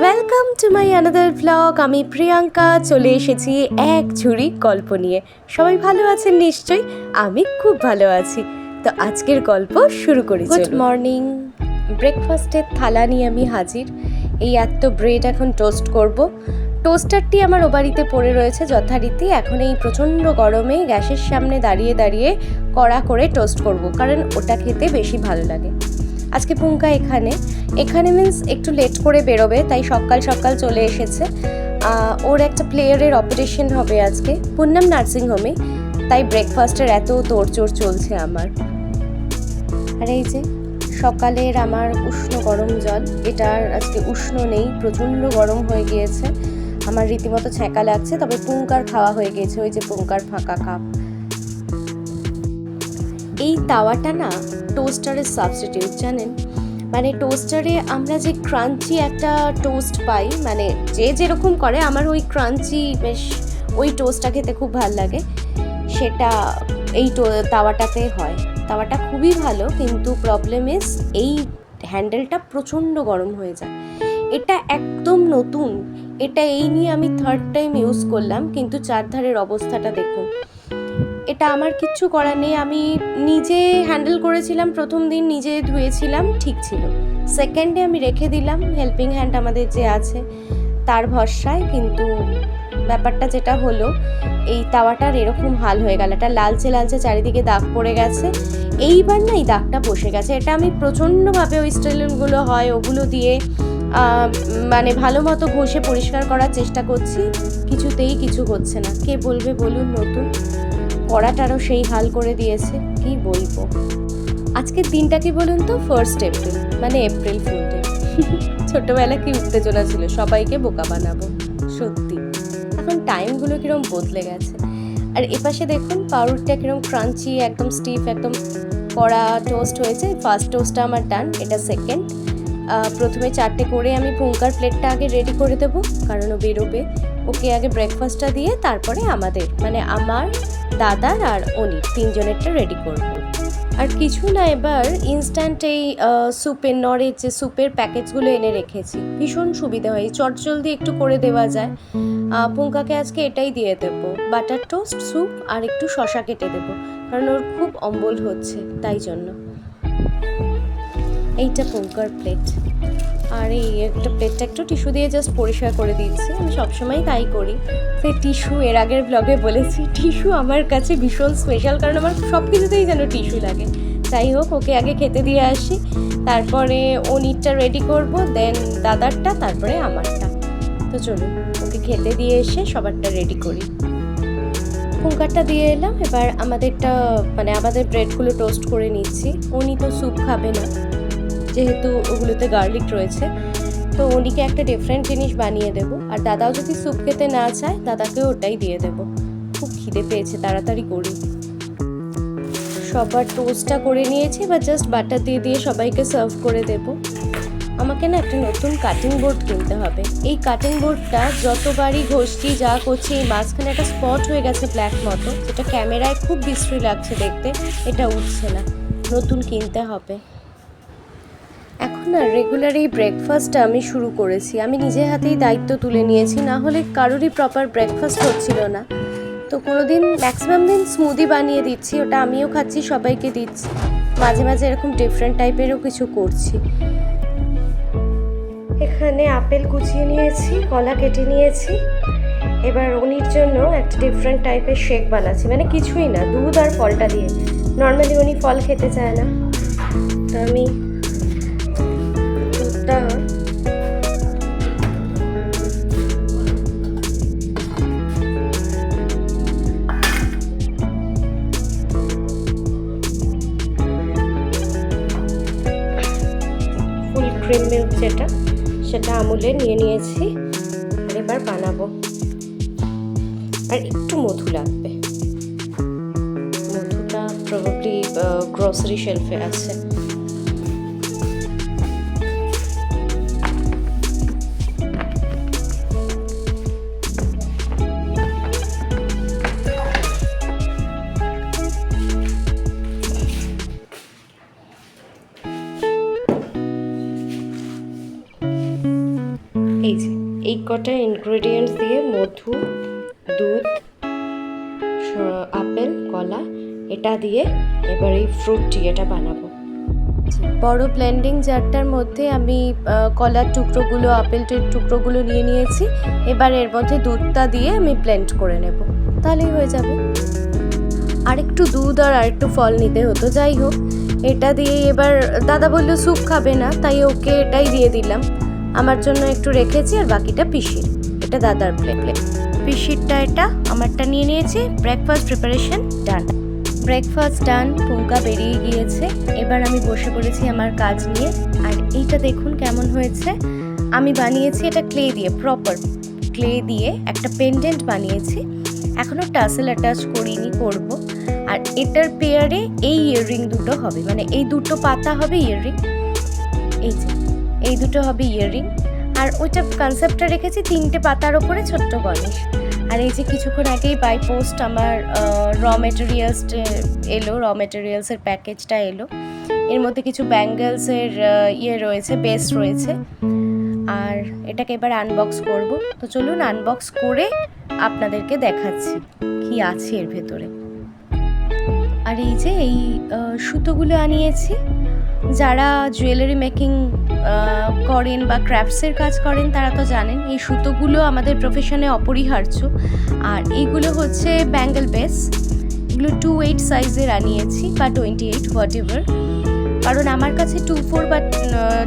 Welcome to my another blog আমি প্রিয়াঙ্কা চলে এসেছি এক ঝুড়ি গল্প নিয়ে। সবাই ভালো আছেন নিশ্চয়ই? আমি খুব ভালো আছি। তো আজকের গল্প শুরু করি গুড মর্নিং ব্রেকফাস্টের থালা নিয়ে আমি হাজির। এই এত ব্রেড এখন টোস্ট করব। টোস্টারটি আমার ও বাড়িতে পড়ে রয়েছে যথারীতি। এখন এই প্রচণ্ড গরমে গ্যাসের সামনে দাঁড়িয়ে দাঁড়িয়ে কড়া করে টোস্ট করব কারণ ওটা খেতে বেশি ভালো লাগে। আজকে পুঙ্কা এখানে। এখানে মিন্স একটু লেট করে বেরোবে, তাই সকাল সকাল চলে এসেছে। ওর একটা প্লেয়ারের অপারেশন হবে আজকে পূর্ণাম নার্সিং হোমে। তাই ব্রেকফাস্টের এত তোড়জোড় চলছে আমার। আর এই যে, সকালের আমার উষ্ণ গরম জল এটার আজকে উষ্ণ নেই, প্রচণ্ড গরম হয়ে গিয়েছে। আমার রীতিমতো ছ্যাঁকা লাগছে, তবে পুঙ্কার খাওয়া হয়ে গিয়েছে ওই যে পুঙ্কার ফাঁকা কাপ এই তাওয়াটা না টোস্টারের সাবস্টিটিউট জানেন? মানে টোস্টারে আমরা যে ক্রাঞ্চি একটা টোস্ট পাই মানে যে যেরকম করে, আমার ওই ক্রাঞ্চি বেশ ওই টোস্টটা খেতে খুব ভালো লাগে। সেটা এই তাওয়াটাতে হয়। তাওয়াটা খুবই ভালো, কিন্তু প্রবলেম ইস এই হ্যান্ডেলটা প্রচণ্ড গরম হয়ে যায়। এটা একদম নতুন। এটা এই নিয়ে আমি থার্ড টাইম ইউজ করলাম, কিন্তু চারধারের অবস্থাটা দেখুন। এটা আমার কিচ্ছু করার নেই। আমি নিজে হ্যান্ডেল করেছিলাম, প্রথম দিন নিজে ধুয়েছিলাম, ঠিক ছিল। সেকেন্ডে আমি রেখে দিলাম হেল্পিং হ্যান্ড আমাদের যে আছে, তার ভরসায়, কিন্তু ব্যাপারটা যেটা হলো, এই তাওয়াটার এরকম হাল হয়ে গেল। এটা লালচে লালচে চারিদিকে দাগ পড়ে গেছে। এইবার না এই দাগটা বসে গেছে। এটা আমি প্রচণ্ডভাবে ওই স্টেলিনগুলো হয়, ওগুলো দিয়ে মানে ভালো মতো ঘষে পরিষ্কার করার চেষ্টা করছি। কিছুতেই কিছু হচ্ছে না। কে বলবে বলুন নতুন? পড়াটারও সেই হাল করে দিয়েছে, কি বলব? আজকের দিনটা কি বলুন তো ফার্স্ট এপ্রিল মানে এপ্রিল ফুল ডে ছোটবেলা কি উত্তেজনা ছিল? সবাইকে বোকা বানাবো, সত্যি। এখন টাইমগুলো কিরম বদলে গেছে। আর এপাশে দেখুন, পাউরুটিটা কিরম ক্রাঞ্চি একদম স্টিফ একদম কড়া টোস্ট হয়েছে। ফার্স্ট টোস্টটা আমার ডান এটা সেকেন্ড প্রথমে চারটে করে আমি পুঙ্কার প্লেটটা আগে রেডি করে দেবো, কারণ ও বেরোবে। ওকে আগে ব্রেকফাস্টটা দিয়ে তারপরে আমাদের মানে আমার, দাদার আর অনির, তিনজনেরটা রেডি করব। আর কিছু না, এবার ইনস্ট্যান্ট এই স্যুপের নরের যে স্যুপের প্যাকেটসগুলো এনে রেখেছি। ভীষণ সুবিধা হয় চটজলদি একটু করে দেওয়া যায়। পুঙ্কাকে আজকে এটাই দিয়ে দেবো বাটার টোস্ট স্যুপ আর একটু শশা কেটে দেবো, কারণ ওর খুব অম্বল হচ্ছে, তাই জন্য। এইটা পুঙ্কার প্লেট আর এই একটা প্লেটটা একটু টিস্যু দিয়ে জাস্ট পরিষ্কার করে দিচ্ছি আমি সবসময় তাই করি। সেই টিস্যু, এর আগের ব্লগে বলেছি, টিস্যু আমার কাছে ভীষণ স্পেশাল কারণ আমার সব কিছুতেই যেন টিস্যু লাগে। যাই হোক, ওকে আগে খেতে দিয়ে আসি। তারপরে ও নিটটা রেডি করব দেন দাদারটা, তারপরে আমারটা। তো চলুন, ওকে খেতে দিয়ে এসে সবারটা রেডি করি। কুকারটা দিয়ে এলাম, এবার আমাদেরটা মানে আমাদের ব্রেডগুলো টোস্ট করে নিচ্ছি। উনি তো স্যুপ খাবে না। যেহেতু ওগুলোতে গার্লিক রয়েছে, তো উনিকে একটা ডিফারেন্ট জিনিস বানিয়ে দেবো। আর দাদাও যদি স্যুপ খেতে না চায় দাদাকেও ওটাই দিয়ে দেবো। খুব খিদে পেয়েছে, তাড়াতাড়ি করি। সবার টোস্টটা করে নিয়েছি বা জাস্ট বাটার দিয়ে দিয়ে সবাইকে সার্ভ করে দেব। আমাকে না একটা নতুন কাটিং বোর্ড কিনতে হবে। এই কাটিং বোর্ডটা যতবারই ঘষছি, যা করছি, এই মাঝখানে একটা স্পট হয়ে গেছে ব্ল্যাক মতো। যেটা ক্যামেরায় খুব বিশ্রী লাগছে দেখতে, এটা উঠছে না। নতুন কিনতে হবে। না রেগুলার এই ব্রেকফাস্টটা আমি শুরু করেছি। আমি নিজে হাতেই দায়িত্ব তুলে নিয়েছি, না হলে কারোরই প্রপার ব্রেকফাস্ট হচ্ছিল না। তো কোনো দিন ম্যাক্সিমাম দিন স্মুদি বানিয়ে দিচ্ছি, ওটা আমিও খাচ্ছি, সবাইকে দিচ্ছি। মাঝে মাঝে এরকম ডিফারেন্ট টাইপেরও কিছু করছি। এখানে আপেল কুচিয়ে নিয়েছি, কলা কেটে নিয়েছি। এবার উনির জন্য একটা ডিফারেন্ট টাইপের শেক বানাচ্ছি। মানে কিছুই না, দুধ আর ফলটা দিয়ে। নর্মালি উনি ফল খেতে চায় না। তো আমি দুধটা ফুল ক্রিম মিল্ক যেটা, সেটা আমুলে নিয়ে নিয়েছি, আর এবার বানাবো। আর একটু মধু লাগবে। মধুটা প্রবাবলি গ্রোসারি শেলফে আছে। কটা ইনগ্রেডিয়েন্টস দিয়ে মধু, দুধ আপেল, কলা, এটা দিয়ে এবার এই ফ্রুট এটা বানাবো। বড় ব্লেন্ডিং জারটার মধ্যে আমি কলার টুকরোগুলো আপেলটির টুকরোগুলো নিয়ে নিয়েছি। এবার এর মধ্যে দুধটা দিয়ে আমি ব্লেন্ড করে নেব। তাহলেই হয়ে যাবে। আর একটু দুধ আর আরেকটু ফল নিতে হতো, যাই হোক। এটা দিয়ে এবার, দাদা বলল, স্যুপ খাবে না। তাই ওকে এটাই দিয়ে দিলাম। আমার জন্য একটু রেখেছি আর বাকিটা পিসির। এটা দাদার প্লে প্লে পিসিরটা এটা, আমারটা নিয়ে নিয়েছি। Breakfast preparation done breakfast done Punka বেরিয়ে গিয়েছে। এবার আমি বসে পড়েছি আমার কাজ নিয়ে। আর এইটা দেখুন কেমন হয়েছে। আমি বানিয়েছি এটা ক্লে দিয়ে প্রপার ক্লে দিয়ে একটা পেন্ডেন্ট বানিয়েছি। এখনও টাসেল অ্যাটাচ করিনি, করব। আর এটার পেয়ারে এই ইয়াররিং দুটো হবে। মানে এই দুটো পাতা হবে ইয়াররিং এই যে। এই দুটো হবে ইয়াররিং আর ওইটা কনসেপ্টটা রেখেছি তিনটে পাতার ওপরে ছোট্ট গণেশ। আর এই যে কিছুক্ষণ আগেই বাই পোস্ট আমার র মেটেরিয়ালস এলো র মেটেরিয়ালসের প্যাকেজটা এলো। এর মধ্যে কিছু ব্যাঙ্গেলসের ইয়ে রয়েছে বেস রয়েছে। আর এটাকে এবার আনবক্স করব। তো চলুন আনবক্স করে আপনাদেরকে দেখাচ্ছি কি আছে এর ভেতরে। আর এই যে এই সুতোগুলো আনিয়েছি। যারা জুয়েলারি মেকিং করেন বা ক্রাফটসের কাজ করেন, তারা তো জানেন, এই সুতোগুলো আমাদের প্রফেশনে অপরিহার্য। আর এইগুলো হচ্ছে ব্যাঙ্গেল বেস এগুলো টু এইট সাইজের আনিয়েছি বা টোয়েন্টি এইট হোয়াট এভার কারণ আমার কাছে টু ফোর বা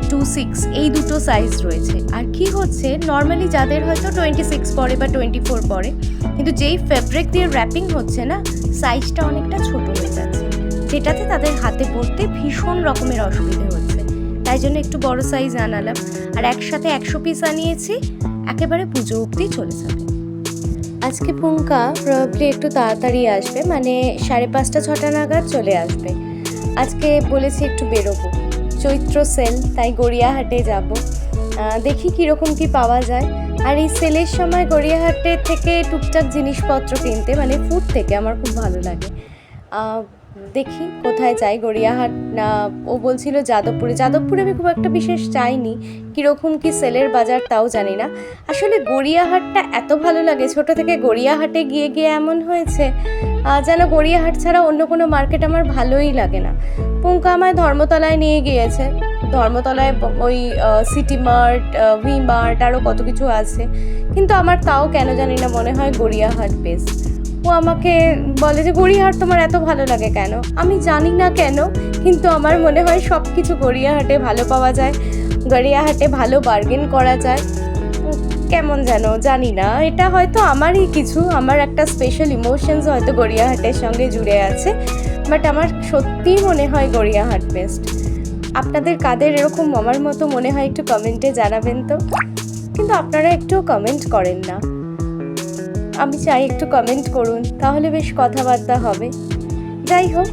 টু সিক্স এই দুটো সাইজ রয়েছে। আর কি হচ্ছে নর্মালি যাদের হয়তো টোয়েন্টি সিক্স পরে বা টোয়েন্টি ফোর পরে, কিন্তু যেই ফেব্রিক দিয়ে র্যাপিং হচ্ছে না সাইজটা অনেকটা ছোটো যেটাতে তাদের হাতে পড়তে ভীষণ রকমের অসুবিধে হচ্ছে। তাই জন্য একটু বড় সাইজ আনালাম। আর একসাথে একশো পিস আনিয়েছি। একেবারে পুজো অবধি চলে যাবে। আজকে পুঙ্কা প্রবলি একটু তাড়াতাড়ি আসবে। মানে সাড়ে পাঁচটা, ছটা নাগাদ চলে আসবে। আজকে বলেছি একটু বেরোবো। চৈত্র সেল, তাই গড়িয়াহাটে যাব। দেখি কীরকম কি পাওয়া যায়। আর এই সেলের সময় গড়িয়াহাটের থেকে টুকটাক জিনিসপত্র কিনতে মানে ফুড থেকে, আমার খুব ভালো লাগে। দেখি কোথায় যাই গড়িয়াহাট। না, ও বলছিল যাদবপুরে। যাদবপুরে আমি খুব একটা বিশেষ চাইনি কীরকম কি সেলের বাজার তাও জানি না। আসলে গড়িয়াহাটটা এত ভালো লাগে, ছোট থেকে গড়িয়াহাটে গিয়ে গিয়ে এমন হয়েছে যেন গড়িয়াহাট ছাড়া অন্য কোনো মার্কেট আমার ভালোই লাগে না। পুঙ্কা আমায় ধর্মতলায় নিয়ে গিয়েছে। ধর্মতলায় ওই সিটি মার্ট ভি মার্ট আরও কত কিছু আছে। কিন্তু আমার তাও কেন জানি না মনে হয় গড়িয়াহাট বেস্ট ও আমাকে বলে যে, গড়িয়াহাট তোমার এত ভালো লাগে কেন? আমি জানি না কেন, কিন্তু আমার মনে হয় সব কিছু গড়িয়াহাটে ভালো পাওয়া যায়, গড়িয়াহাটে ভালো বার্গেন করা যায়। কেমন যেন, জানি না। এটা হয়তো আমারই কিছু, আমার একটা স্পেশাল ইমোশনস হয়তো গড়িয়াহাটের সঙ্গে জুড়ে আছে বাট আমার সত্যিই মনে হয় গড়িয়াহাট বেস্ট আপনাদের কাদের এরকম আমার মতো মনে হয় একটু কমেন্টে জানাবেন তো? কিন্তু আপনারা একটু কমেন্ট করেন না। আমি চাই একটু কমেন্ট করুন, তাহলে বেশ কথাবার্তা হবে। যাই হোক,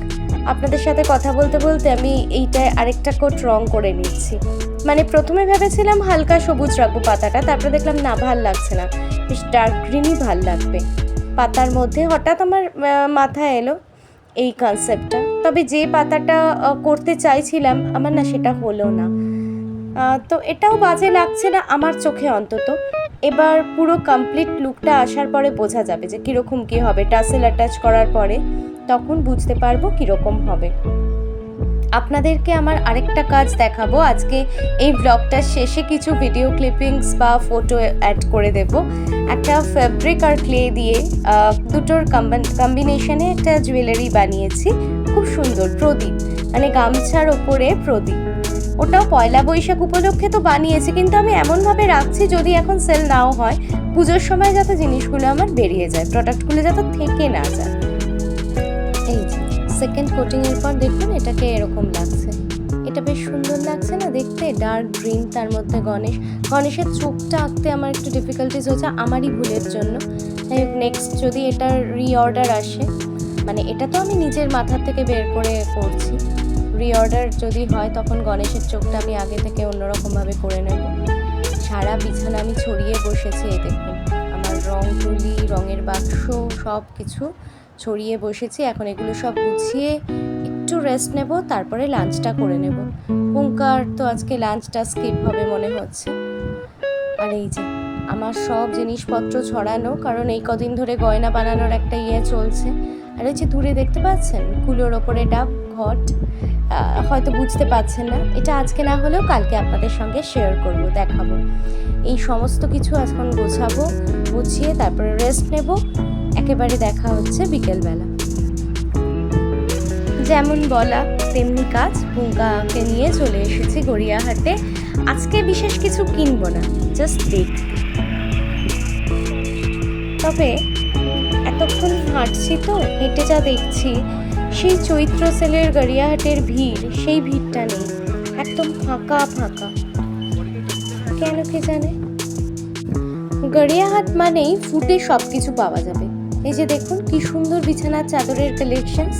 আপনাদের সাথে কথা বলতে বলতে আমি এইটায় আরেকটা কোট রং করে নিচ্ছি। মানে প্রথমে ভেবেছিলাম হালকা সবুজ রাখব পাতাটা, তারপরে দেখলাম না, ভালো লাগছে না। বেশ ডার্ক গ্রিনই ভালো লাগবে। পাতার মধ্যে হঠাৎ আমার মাথায় এলো এই কনসেপ্টটা তবে যে পাতাটা করতে চাইছিলাম, আমার না সেটা হলো না। তো এটাও বাজে লাগছে না আমার চোখে অন্তত। এবার পুরো কমপ্লিট লুকটা আসার পরে বোঝা যাবে যে কীরকম কী হবে। টাসেল অ্যাটাচ করার পরে তখন বুঝতে পারব কীরকম হবে। আপনাদেরকে আমার আরেকটা কাজ দেখাবো। আজকে এই ব্লগটার শেষে কিছু ভিডিও ক্লিপিংস বা ফটো অ্যাড করে দেব। একটা ফ্যাব্রিক আর ক্লে দিয়ে দুটোর কম্বিনেশনে একটা জুয়েলারি বানিয়েছি। খুব সুন্দর, প্রদীপ। মানে গামছার ওপরে প্রদীপ। ওটাও পয়লা বৈশাখ উপলক্ষে তো বানিয়েছি, কিন্তু আমি এমনভাবে রাখছি যদি এখন সেল নাও হয়। পুজোর সময় যাতে জিনিসগুলো আমার বেরিয়ে যায় প্রোডাক্টগুলো যাতে থেকে না যায়। এই যে সেকেন্ড কোটিংয়ের পর দেখুন এটাকে এরকম লাগছে। এটা বেশ সুন্দর লাগছে না দেখতে? ডার্ক গ্রিন তার মধ্যে গণেশ। গণেশের চোখটা আঁকতে আমার একটু ডিফিকাল্টিস হয়েছে, আমারই ভুলের জন্য। নেক্সট যদি এটার রিঅর্ডার আসে মানে এটা তো আমি নিজের মাথার থেকে বের করে করছি। রিঅর্ডার যদি হয়, তখন গণেশের চোখটা আমি আগে থেকে অন্যরকমভাবে করে নেব। সারা বিছানা আমি ছড়িয়ে বসেছি এই দেখুন। আমার রং তুলি, রঙের বাক্স সব কিছু ছড়িয়ে বসেছি। এখন এগুলো সব গুছিয়ে একটু রেস্ট নেব, তারপরে লাঞ্চটা করে নেব। পুঙ্কার তো আজকে লাঞ্চটা স্কিপ হবে মনে হচ্ছে। আর এই যে, আমার সব জিনিসপত্র ছড়ানো, কারণ এই কদিন ধরে গয়না বানানোর একটা ইয়ে চলছে। আর যে দূরে দেখতে পাচ্ছেন? কুলোর ওপরে ডাব, ঘট। হয়তো বুঝতে পারছেন না। এটা আজকে না হলেও কালকে আপনাদের সঙ্গে শেয়ার করব, দেখাবো। এই সমস্ত কিছু এখন গোছাবো, গুছিয়ে তারপরে রেস্ট নেব। একেবারে দেখা হচ্ছে বিকেলবেলা। যেমন বলা, তেমনি কাজ পুঙ্কাকে নিয়ে চলে এসেছি গড়িয়াহাটে। আজকে বিশেষ কিছু কিনবো না জাস্ট দেখতে তবে এতক্ষণ হাঁটছি তো, হেঁটে যা দেখছি সেই চৈত্র সেলের গড়িয়াহাটের ভিড়, সেই ভিড়টা নেই। একদম ফাঁকা ফাঁকা। কেন কে জানে? গড়িয়াহাট মানেই ফুটে সব কিছু পাওয়া যাবে। এই যে দেখুন, কি সুন্দর বিছানার চাদরের কালেকশনস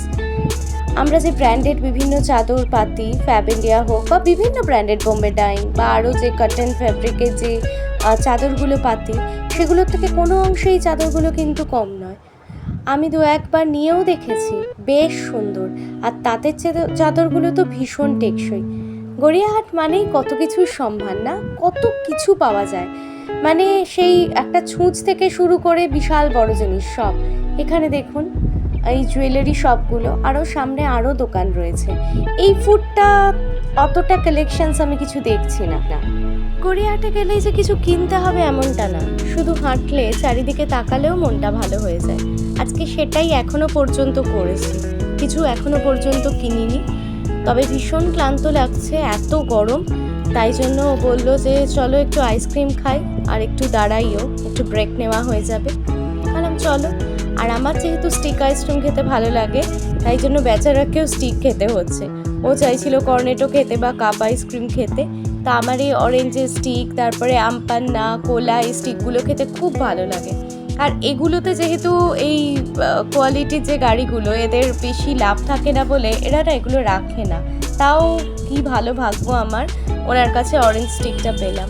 আমরা যে ব্র্যান্ডেড বিভিন্ন চাদর পাতি ফ্যাব ইন্ডিয়া হোক বা বিভিন্ন ব্র্যান্ডেড বোম্বে ডাইং বা আরও যে কটন ফ্যাব্রিকের যে চাদরগুলো পাতি, সেগুলোর থেকে কোনো অংশেই চাদরগুলো কিন্তু কম নয় আমি দু একবার নিয়েও দেখেছি। বেশ সুন্দর। আর তাঁতের চাদর- চাদরগুলো তো ভীষণ টেকসই। গড়িয়াহাট মানেই কত কিছুর সম্ভার না? কত কিছু পাওয়া যায়। মানে সেই একটা ছুঁচ থেকে শুরু করে বিশাল বড় জিনিস সব। এখানে দেখুন, এই জুয়েলারি শপগুলো আরও সামনে আরও দোকান রয়েছে। এই ফুডটা অতটা কালেকশনস আমি কিছু দেখছি না। না। গড়িয়াহাটে গেলেই যে কিছু কিনতে হবে এমনটা না। শুধু হাঁটলে চারিদিকে তাকালেও মনটা ভালো হয়ে যায়। আজকে সেটাই এখনও পর্যন্ত করেছি। কিছু এখনও পর্যন্ত কিনিনি। তবে ভীষণ ক্লান্ত লাগছে, এত গরম। তাই জন্য ও বলল যে, চলো একটু আইসক্রিম খাই, আর একটু দাঁড়াইও, একটু ব্রেক নেওয়া হয়ে যাবে। বললাম, চলো। আর আমার যেহেতু স্টিক আইসক্রিম খেতে ভালো লাগে, তাই জন্য বেচারাকেও স্টিক খেতে হচ্ছে। ও চাইছিল কর্নেটো খেতে বা কাপ আইসক্রিম খেতে। তা আমার এই অরেঞ্জের স্টিক তারপরে আমপান্না কোলা এই স্টিকগুলো খেতে খুব ভালো লাগে। আর এগুলোতে যেহেতু এই কোয়ালিটির যে গাড়িগুলো, এদের বেশি লাভ থাকে না বলে এরা না এগুলো রাখে না। তাও কি ভালো ভাগ্য আমার, ওনার কাছে অরেঞ্জ স্টিকটা পেলাম।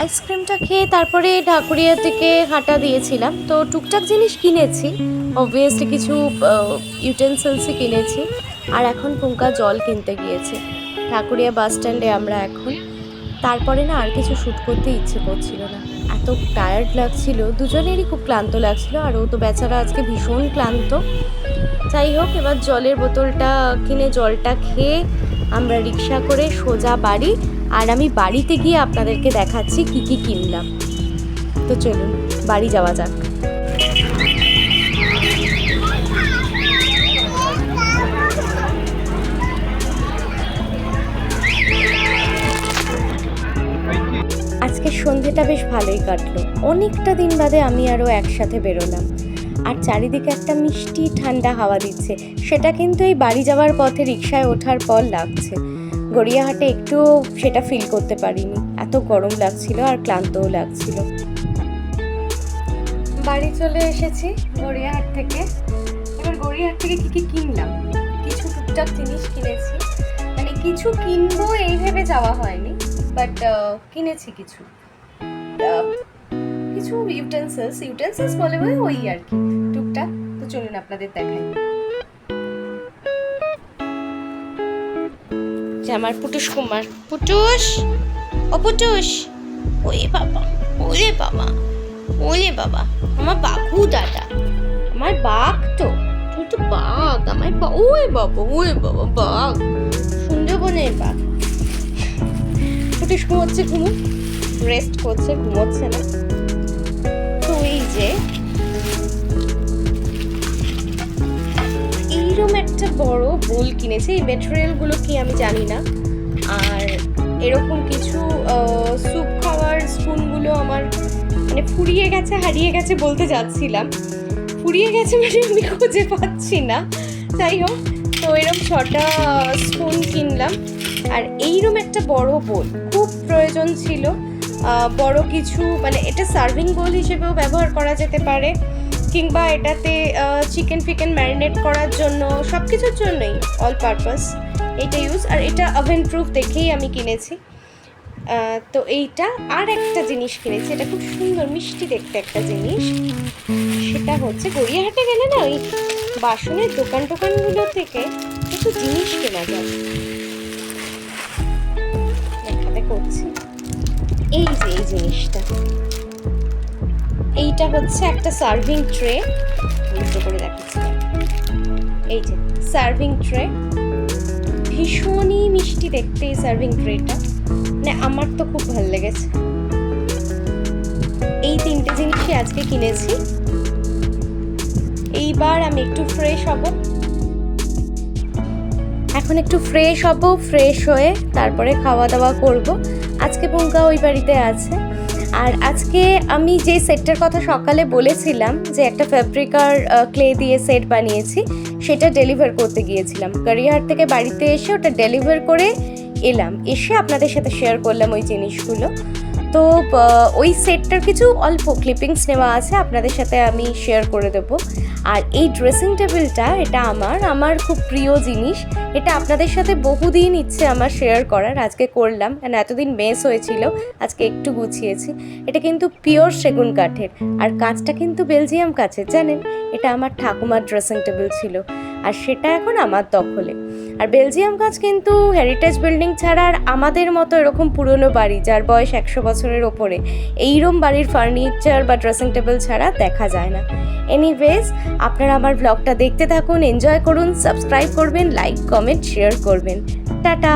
আইসক্রিমটা খেয়ে তারপরে ঢাকুরিয়া থেকে হাঁটা দিয়েছিলাম। তো টুকটাক জিনিস কিনেছি অবভিয়াসলি কিছু ইউটেন্সিলসই কিনেছি। আর এখন পুঙ্কা জল কিনতে গিয়েছে। ঠাকুরিয়া বাস স্ট্যান্ডে আমরা এখন। তারপরে না আর কিছু শ্যুট করতে ইচ্ছে করছিল না। এত টায়ার্ড লাগছিল, দুজনেরই খুব ক্লান্ত লাগছিল, আর ও তো বেচারা আজকে ভীষণ ক্লান্ত। যাই হোক, এবার জলের বোতলটা কিনে জলটা খেয়ে আমরা রিক্সা করে সোজা বাড়ি, আর আমি বাড়িতে গিয়ে আপনাদেরকে দেখাচ্ছি কি কি কিনলাম। তো চলুন, বাড়ি যাওয়া যাক। সন্ধেটা বেশ ভালোই কাটলো। অনেকটা দিন বাদে আমি আরও একসাথে বেরোলাম। আর চারিদিকে একটা মিষ্টি, ঠান্ডা হাওয়া দিচ্ছে। সেটা কিন্তু এই বাড়ি যাওয়ার পথে রিক্সায় ওঠার পর লাগছে। গড়িয়াহাটে একটু সেটা ফিল করতে পারিনি। এত গরম লাগছিল আর ক্লান্তও লাগছিল। বাড়ি চলে এসেছি গড়িয়াহাট থেকে। এবার গড়িয়াহাট থেকে কি কি কিনলাম? কিছু টুকটাক জিনিস কিনেছি। মানে কিছু কিনবো এই ভেবে যাওয়া হয়নি বাট কিনেছি কিছু। কিছু ইউটেন্সিলস ইউটেন্সিলস বলে বলে ওই আর কি টুকটাক তো চলুন আপনাদের দেখাই আমার পুটুস কুমার পুটুস ও পুটুস ওরে বাবা ওরে বাবা ওরে বাবা আমার বাঘু দাদা আমার বাঘ তো তুই তো বাঘ আমার ওরে বাবা ওরে বাবা বাঘ সুন্দরবনের বাঘ পুটুস ঘুমোচ্ছে ঘুমো রেস্ট করছে, ঘুমোচ্ছে না। তো এই যে এইরকম একটা বড় বোল কিনেছি। এই ম্যাটেরিয়ালগুলো কি আমি জানি না। আর এরকম কিছু স্যুপ খাওয়ার স্পুনগুলো আমার মানে ফুরিয়ে গেছে, হারিয়ে গেছে বলতে যাচ্ছিলাম। ফুরিয়ে গেছে মানে আমি খুঁজে পাচ্ছি না। যাই হোক, তো এরকম ছটা স্পুন কিনলাম। আর এইরকম একটা বড় বোল খুব প্রয়োজন ছিল। বড় কিছু মানে এটা সার্ভিং বোল হিসেবেও ব্যবহার করা যেতে পারে, কিংবা এটাতে চিকেন ফিকেন ম্যারিনেট করার জন্য সব কিছুর জন্যই অল পারপাস এটা ইউজ আর এটা ওভেন প্রুফ দেখেই আমি কিনেছি। তো এইটা আর একটা জিনিস কিনেছি, এটা খুব সুন্দর, মিষ্টি দেখতে একটা জিনিস, সেটা হচ্ছে গড়িয়াহাটে গেলে না, ওই বাসনের দোকান টোকানগুলো থেকে কিছু জিনিস কেনা যায়। দেখাচ্ছি এই যে, এই জিনিসটা। এইটা হচ্ছে একটা সার্ভিং ট্রে। উল্টো করে দেখাচ্ছি। এই যে, সার্ভিং ট্রে। ভীষণই মিষ্টি দেখতে এই সার্ভিং ট্রেটা। মানে আমার তো খুব ভালো লেগেছে। এই তিনটে জিনিসই আজকে কিনেছি। এইবার আমি একটু ফ্রেশ হব। এখন একটু ফ্রেশ হব ফ্রেশ হয়ে তারপরে খাওয়া দাওয়া করব। আজকে পঙ্কা ওই বাড়িতে আছে। আর আজকে আমি যে সেটটার কথা সকালে বলেছিলাম যে একটা ফ্যাব্রিকার ক্লে দিয়ে সেট বানিয়েছি, সেটা ডেলিভার করতে গিয়েছিলাম। গড়িয়াহাট থেকে বাড়িতে এসে ওটা ডেলিভার করে এলাম। এসে আপনাদের সাথে শেয়ার করলাম ওই জিনিসগুলো। তো ওই সেটটার কিছু অল্প ক্লিপিংস নেওয়া আছে, আপনাদের সাথে আমি শেয়ার করে দেবো। আর এই ড্রেসিং টেবিলটা এটা আমার আমার খুব প্রিয় জিনিস। এটা আপনাদের সাথে বহুদিন ইচ্ছে আমার শেয়ার করার, আজকে করলাম কারণ এতদিন মেস হয়েছিল, আজকে একটু গুছিয়েছি। এটা কিন্তু পিওর সেগুন কাঠের, আর কাঁচটা কিন্তু বেলজিয়াম কাঠের জানেন? এটা আমার ঠাকুমার ড্রেসিং টেবিল ছিল। আর সেটা এখন আমার দখলে। আর বেলজিয়াম গাছ কিন্তু হেরিটেজ বিল্ডিং ছাড়া আর আমাদের মতো এরকম পুরনো বাড়ি যার বয়স একশো বছরের ওপরে, এইরম বাড়ির ফার্নিচার বা ড্রেসিং টেবিল ছাড়া দেখা যায় না। এনিওয়েজ আপনারা আমার ব্লগটা দেখতে থাকুন এনজয় করুন সাবস্ক্রাইব করবেন লাইক কমেন্ট শেয়ার করবেন। টাটা!